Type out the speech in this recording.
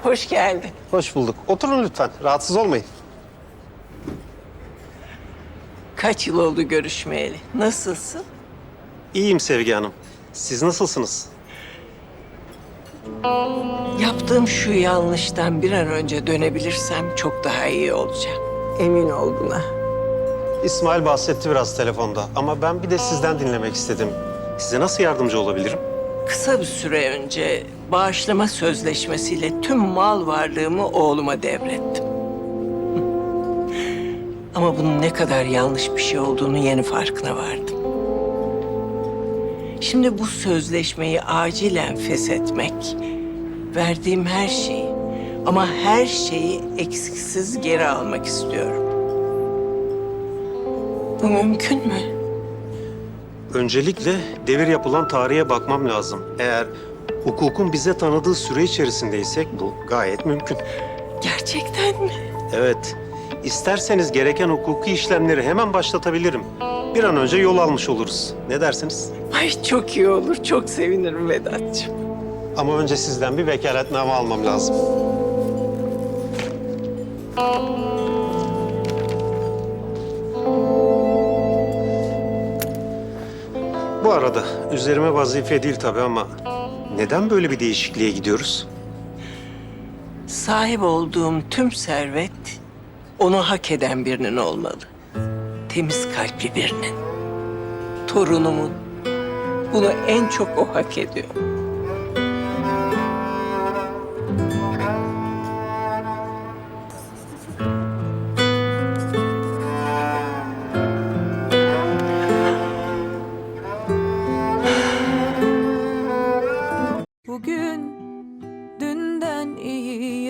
Hoş geldin. Hoş bulduk. Oturun lütfen. Rahatsız olmayın. Kaç yıl oldu görüşmeyeli? Nasılsın? İyiyim Sevgi Hanım. Siz nasılsınız? Yaptığım şu yanlıştan bir an önce dönebilirsem çok daha iyi olacak. Emin ol buna. İsmail bahsetti biraz telefonda ama ben bir de sizden dinlemek istedim. Size nasıl yardımcı olabilirim? Kısa bir süre önce bağışlama sözleşmesiyle tüm mal varlığımı oğluma devrettim. Ama bunun ne kadar yanlış bir şey olduğunu yeni farkına vardım. Şimdi bu sözleşmeyi acilen feshetmek, verdiğim her şeyi ama her şeyi eksiksiz geri almak istiyorum. Bu mümkün mü? Öncelikle devir yapılan tarihe bakmam lazım. Eğer hukukun bize tanıdığı süre içerisindeysek bu gayet mümkün. Gerçekten mi? Evet. İsterseniz gereken hukuki işlemleri hemen başlatabilirim. Bir an önce yol almış oluruz. Ne dersiniz? Ay çok iyi olur. Çok sevinirim Vedat'cığım. Ama önce sizden bir vekaletname almam lazım. Arada üzerime vazife değil tabii ama neden böyle bir değişikliğe gidiyoruz? Sahip olduğum tüm servet onu hak eden birinin olmalı. Temiz kalpli birinin. Torunumun. Bunu en çok o hak ediyor.